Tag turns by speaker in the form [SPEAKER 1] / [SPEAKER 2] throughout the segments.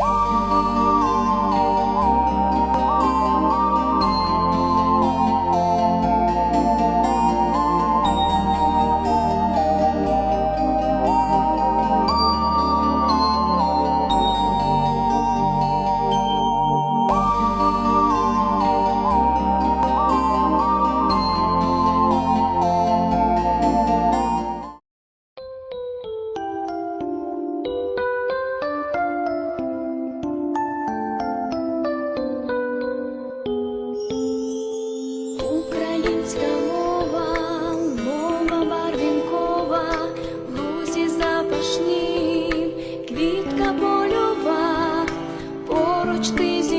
[SPEAKER 1] Українська поруч ти зі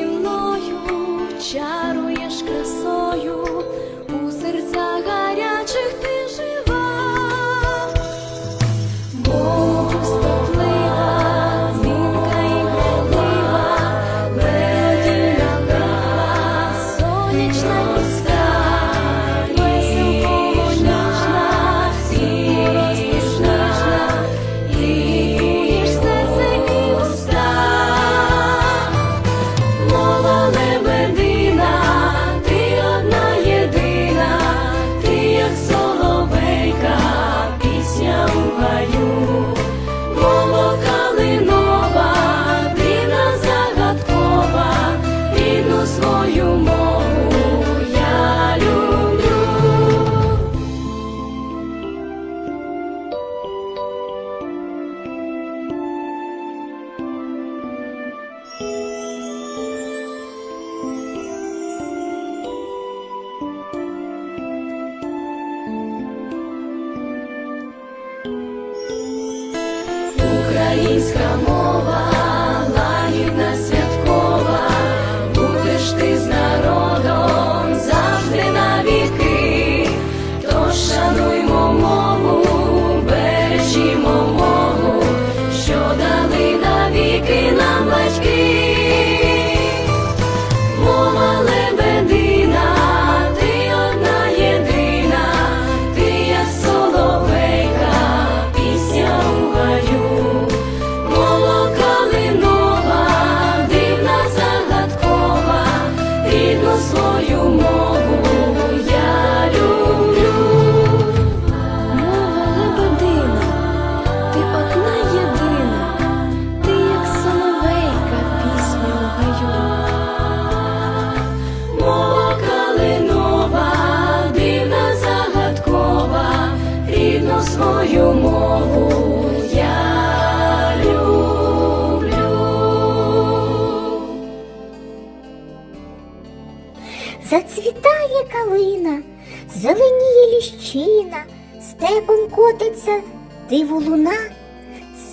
[SPEAKER 2] зеленіє ліщина, степом котиться диво луна.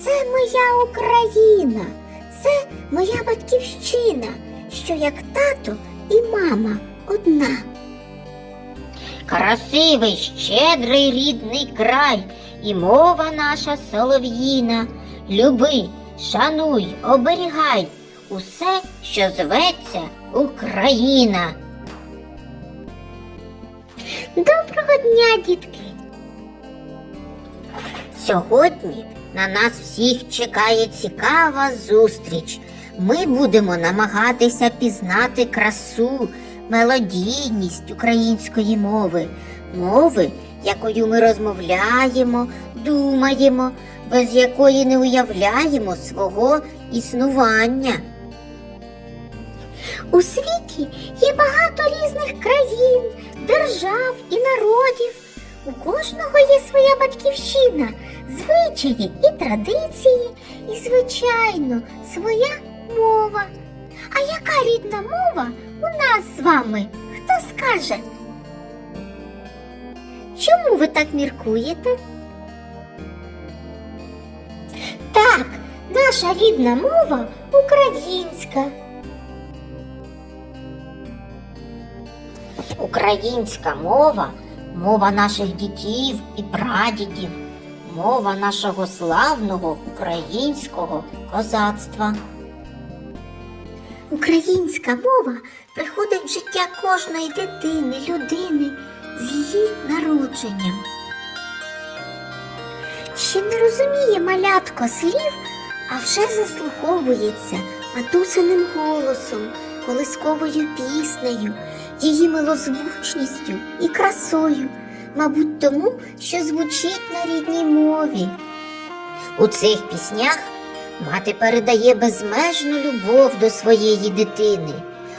[SPEAKER 2] Це моя Україна, це моя батьківщина, що як тато і мама одна.
[SPEAKER 3] Красивий, щедрий рідний край, і мова наша солов'їна. Люби, шануй, оберігай усе, що зветься Україна.
[SPEAKER 2] Доброго дня, дітки!
[SPEAKER 3] Сьогодні на нас всіх чекає цікава зустріч. Ми будемо намагатися пізнати красу, мелодійність української мови, мови, якою ми розмовляємо, думаємо, без якої не уявляємо свого існування.
[SPEAKER 2] У світі є багато різних країн, держав і народів. У кожного є своя батьківщина, звичаї і традиції, і, звичайно, своя мова. А яка рідна мова у нас з вами? Хто скаже? Чому ви так міркуєте? Так, наша рідна мова українська.
[SPEAKER 3] Українська мова мова наших дітів і прадідів, мова нашого славного українського козацтва.
[SPEAKER 2] Українська мова приходить в життя кожної дитини, людини з її народженням. Ще не розуміє малятко слів, а вже заслуховується матусиним голосом, колисковою піснею, її милозвучністю і красою, мабуть, тому, що звучить на рідній мові.
[SPEAKER 3] У цих піснях мати передає безмежну любов до своєї дитини,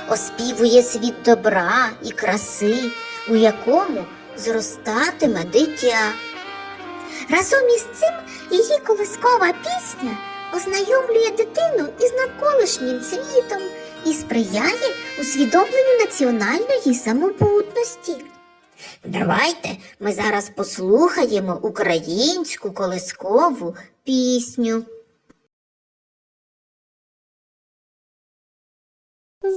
[SPEAKER 3] оспівує світ добра і краси, у якому зростатиме дитя.
[SPEAKER 2] Разом із цим її колискова пісня ознайомлює дитину із навколишнім світом і сприяє усвідомленню національної самобутності.
[SPEAKER 3] Давайте ми зараз послухаємо українську колискову пісню.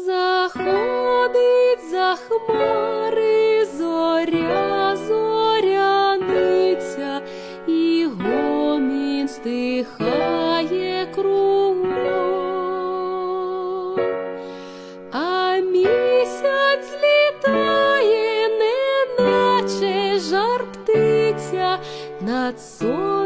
[SPEAKER 1] Заходить за хмари зоря, зоряниця, і гомін стихає so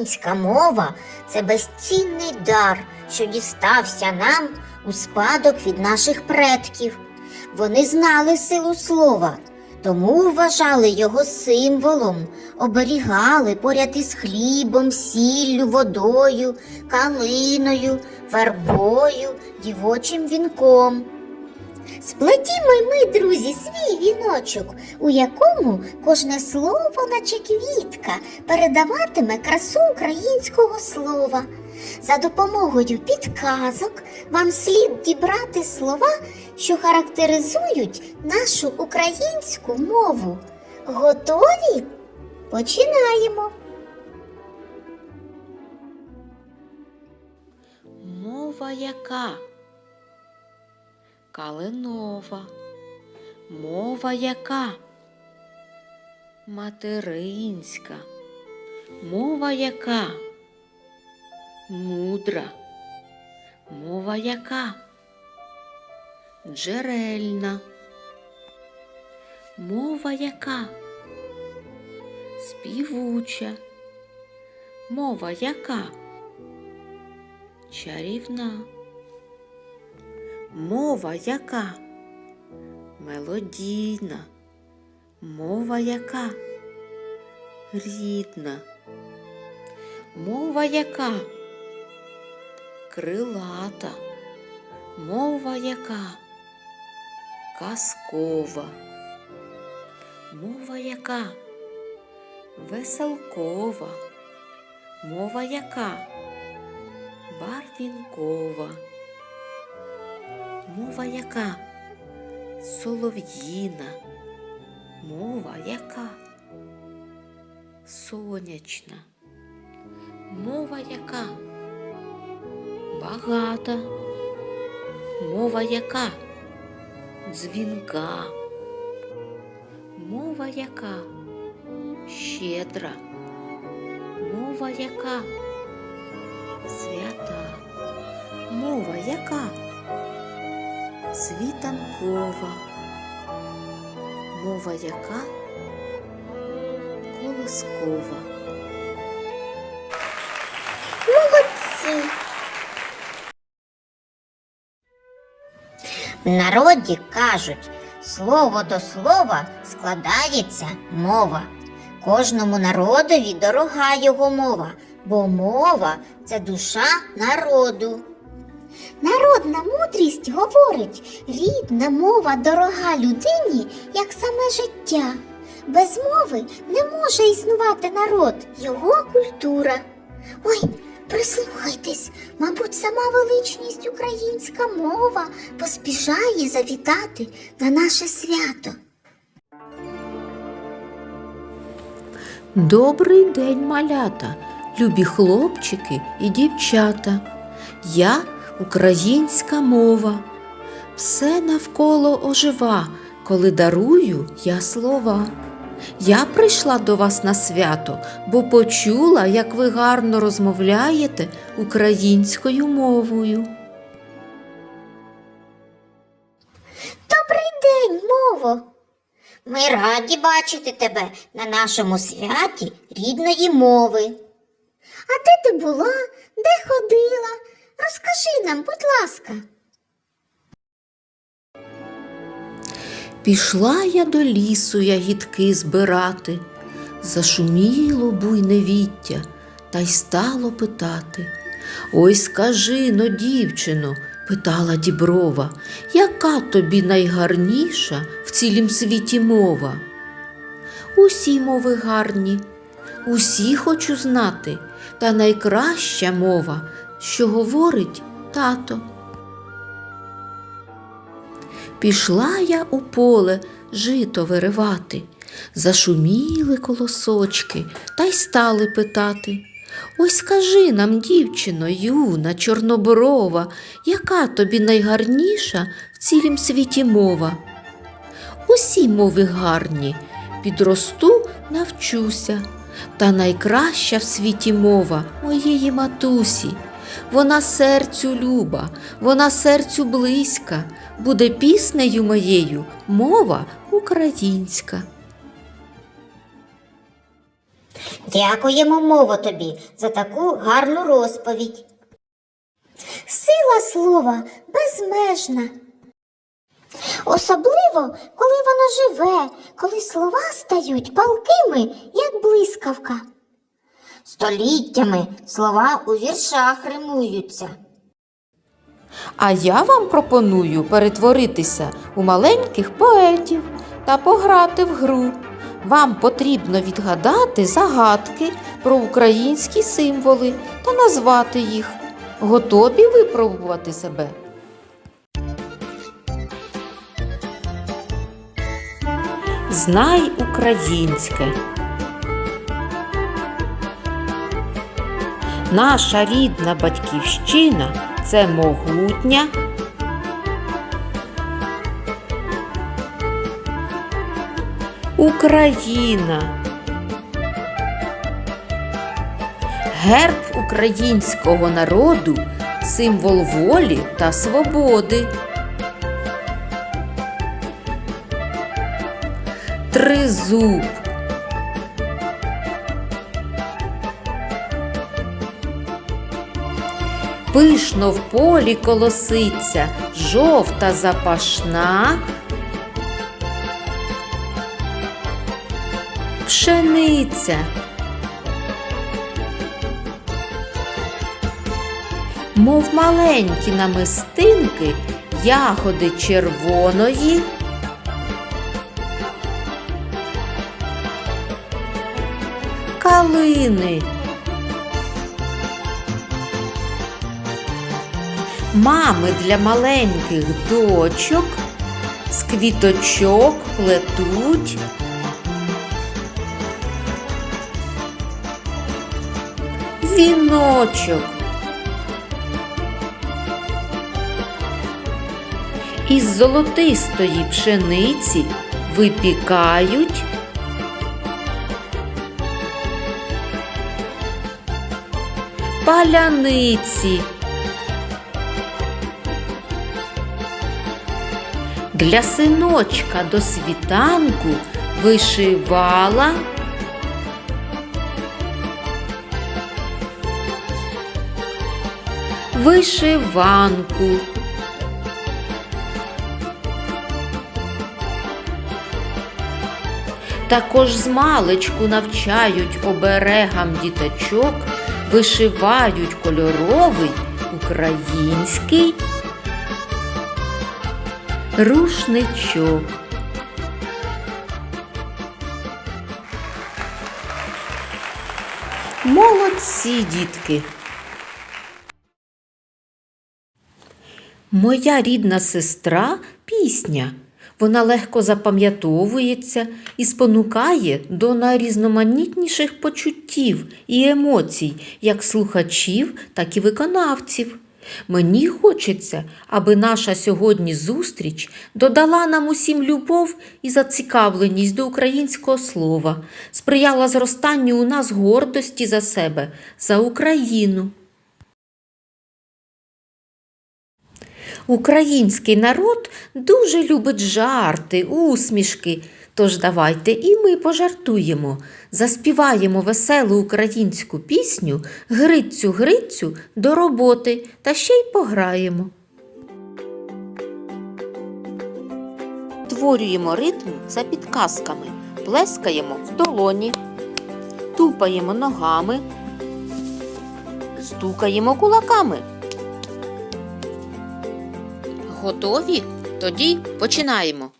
[SPEAKER 3] Українська мова це безцінний дар, що дістався нам у спадок від наших предків. Вони знали силу слова, тому вважали його символом, оберігали поряд із хлібом, сіллю, водою, калиною, вербою, дівочим вінком.
[SPEAKER 2] Сплетімо й ми, друзі, свій віночок, у якому кожне слово, наче квітка, передаватиме красу українського слова. За допомогою підказок вам слід дібрати слова, що характеризують нашу українську мову. Готові? Починаємо.
[SPEAKER 4] Мова яка? Калинова. Мова яка? Материнська. Мова яка? Мудра. Мова яка? Джерельна. Мова яка? Співуча. Мова яка? Чарівна. Мова яка? мелодійна, мова яка? Рідна, мова яка? Крилата, мова яка? Казкова, мова яка? Веселкова, мова яка? Барвінкова, мова яка? Солов'їна, мова яка? Сонячна, мова яка? Багата, мова яка? Дзвінка, мова яка? Щедра, мова яка? Свята, мова яка світанкова, мова яка колискова.
[SPEAKER 2] Молодці!
[SPEAKER 3] В народі кажуть, слово до слова складається мова. Кожному народові дорога його мова, бо мова це душа народу.
[SPEAKER 2] Народна мудрість говорить, рідна мова дорога людині, як саме життя. Без мови не може існувати народ, його культура. Ой, прислухайтесь, мабуть, сама величність українська мова поспішає завітати на наше свято.
[SPEAKER 5] Добрий день, малята, любі хлопчики і дівчата. Я українська мова. Все навколо ожива, коли дарую я слова. Я прийшла до вас на свято, бо почула, як ви гарно розмовляєте українською мовою.
[SPEAKER 2] Добрий день, мово!
[SPEAKER 3] Ми раді бачити тебе на нашому святі рідної мови.
[SPEAKER 2] А де ти була? Де ходила? Розкажи нам, будь ласка.
[SPEAKER 5] Пішла я до лісу ягідки збирати, зашуміло буйне віття, та й стало питати. Ой, скажи но, дівчино, питала діброва, яка тобі найгарніша в цілім світі мова? Усі мови гарні, усі хочу знати, та найкраща мова, що говорить тато. Пішла я у поле жито виривати, зашуміли колосочки та й стали питати. Ось скажи нам, дівчино, юна, чорноборова, яка тобі найгарніша в цілім світі мова? Усі мови гарні, підросту, навчуся, та найкраща в світі мова моєї матусі. Вона серцю люба, вона серцю близька, буде піснею моєю мова українська.
[SPEAKER 3] Дякуємо, мово тобі, за таку гарну розповідь.
[SPEAKER 2] Сила слова безмежна. Особливо, коли воно живе, коли слова стають палкими, як блискавка.
[SPEAKER 3] Століттями слова у віршах римуються.
[SPEAKER 5] А я вам пропоную перетворитися у маленьких поетів та пограти в гру. Вам потрібно відгадати загадки про українські символи та назвати їх. Готові випробувати себе? Знай українське. Наша рідна батьківщина це могутня. Україна. Герб українського народу символ волі та свободи. Тризуб. пишно в полі колоситься, жовта запашна. Пшениця. Мов маленькі намистинки, ягоди червоної. Калини. Мами для маленьких дочок з квіточок плетуть. Віночок. Із золотистої пшениці випікають паляниці. Для синочка до світанку вишивала вишиванку. Також з маличку навчають оберегам діточок, вишивають кольоровий український рушничок. Молодці, дітки. Моя рідна сестра пісня. Вона легко запам'ятовується і спонукає до найрізноманітніших почуттів і емоцій, як слухачів, так і виконавців. Мені хочеться, аби наша сьогодні зустріч додала нам усім любов і зацікавленість до українського слова, сприяла зростанню у нас гордості за себе, за Україну. Український народ дуже любить жарти, усмішки. Тож давайте і ми пожартуємо, заспіваємо веселу українську пісню Грицю, Грицю до роботи та ще й пограємо. Творюємо ритм за підказками, плескаємо в долоні, тупаємо ногами, стукаємо кулаками. Готові? Тоді починаємо.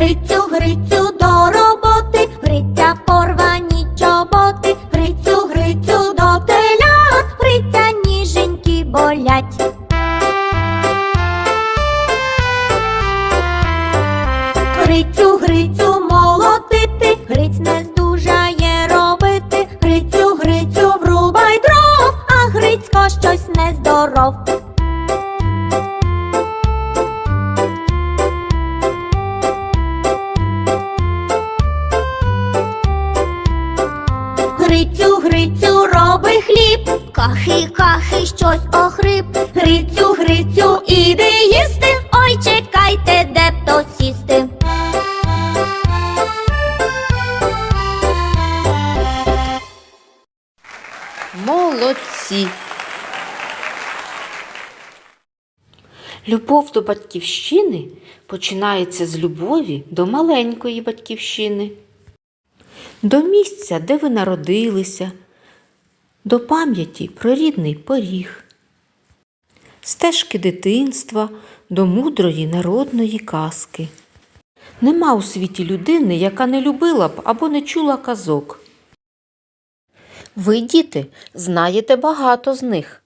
[SPEAKER 2] Грицю, Грицю
[SPEAKER 5] Любов до батьківщини починається з любові до маленької батьківщини, до місця, де ви народилися, до пам'яті про рідний поріг, стежки дитинства до мудрої народної казки. Нема у світі людини, яка не любила б або не чула казок. Ви, діти, знаєте багато з них.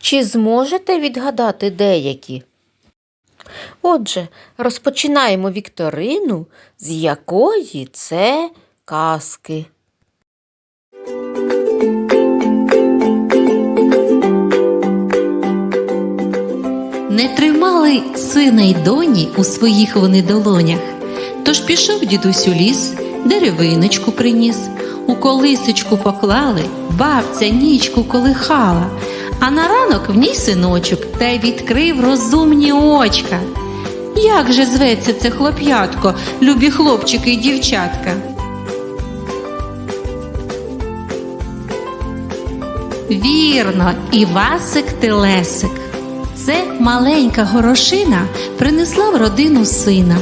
[SPEAKER 5] Чи зможете відгадати деякі? Отже, розпочинаємо вікторину, з якої це казки.
[SPEAKER 6] Не тримали сина й доні у своїх вони долонях. Тож пішов дідусь у ліс, деревиночку приніс, у колисочку поклали, бабця нічку колихала, а на ранок в ній синочок та й відкрив розумні очка. Як же зветься це хлоп'ятко, любі хлопчики й дівчатка? Вірно, Івасик Телесик. Це маленька горошина принесла в родину сина.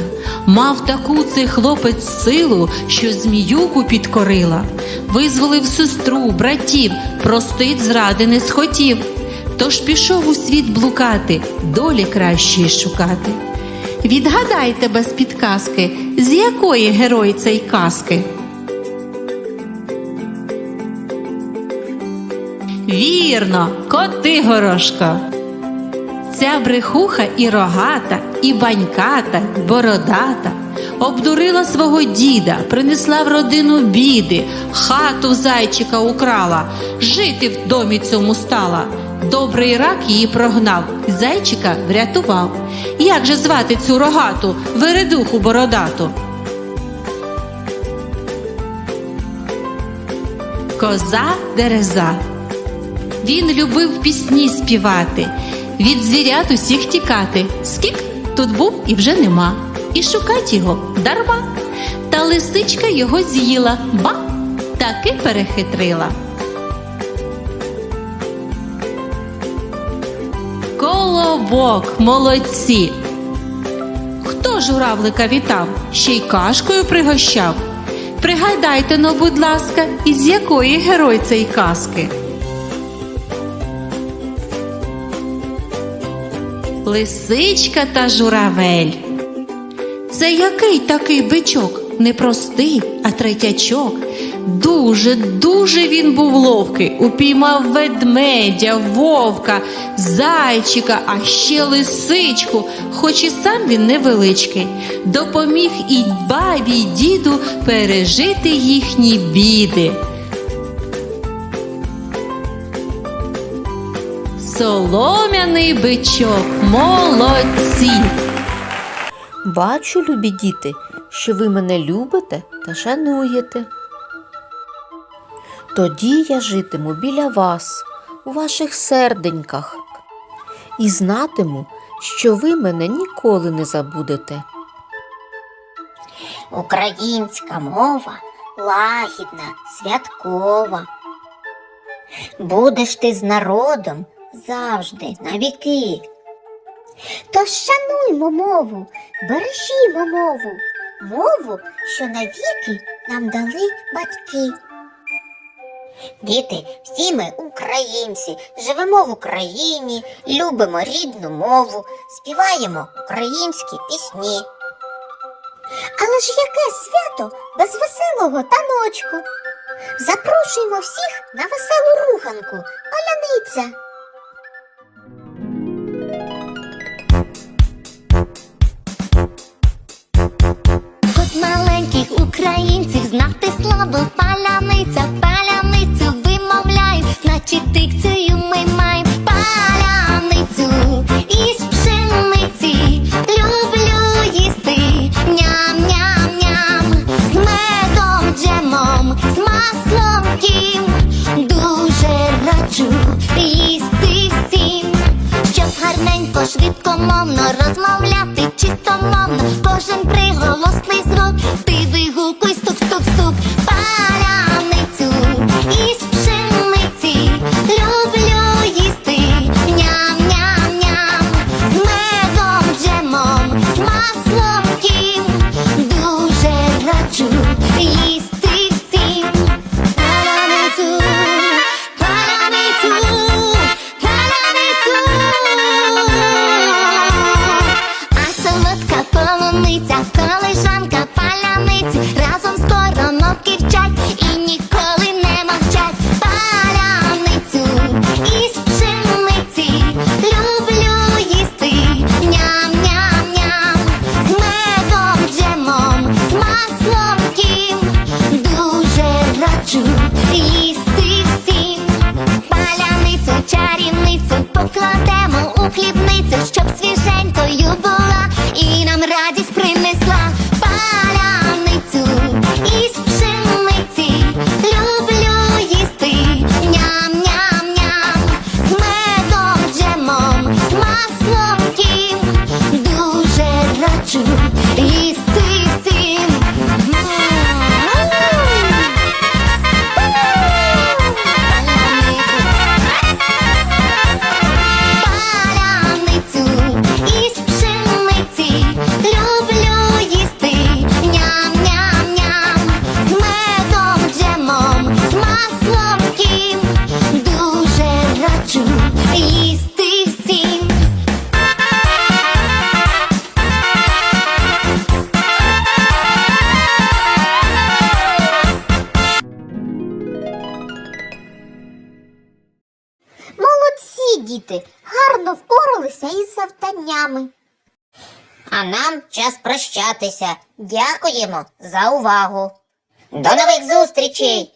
[SPEAKER 6] Мав таку цей хлопець силу, що зміюку підкорила. Визволив сестру, братів, простить зради не схотів. Тож пішов у світ блукати, долі кращої шукати. Відгадайте без підказки, з якої герой цей казки. Вірно, коти горошко. Ця брехуха і рогата, і баньката, і бородата обдурила свого діда, принесла в родину біди, хату зайчика украла, жити в домі цьому стала. Добрий рак її прогнав, зайчика врятував. Як же звати цю рогату, вередуху бородату? Коза дереза. Він любив пісні співати, від звірят усіх тікати. Скік тут був і вже нема, і шукать його дарма. Та лисичка його з'їла, ба, таки перехитрила. Колобок, молодці. Хто журавлика вітав, ще й кашкою пригощав? Пригадайте но, будь ласка, із якої герой цей казки? Лисичка та журавель. Це який такий бичок? Не простий, а третячок. Дуже, дуже він був ловкий. Упіймав ведмедя, вовка, зайчика, а ще лисичку, хоч і сам він невеличкий. Допоміг і бабі, й діду пережити їхні біди. Солом'яний бичок, молодці!
[SPEAKER 5] Бачу, любі діти, що ви мене любите та шануєте. Тоді я житиму біля вас, у ваших серденьках, і знатиму, що ви мене ніколи не забудете.
[SPEAKER 3] Українська мова лагідна, святкова. Будеш ти з народом завжди на віки.
[SPEAKER 2] Тож шануймо мову, бережімо мову, мову, що навіки нам дали батьки.
[SPEAKER 3] Діти, всі ми українці, живемо в Україні, любимо рідну мову, співаємо українські пісні.
[SPEAKER 2] Але ж яке свято без веселого таночку? Запрошуємо всіх на веселу руханку, паляниця.
[SPEAKER 3] Прощатися. Дякуємо за увагу. До нових зустрічей!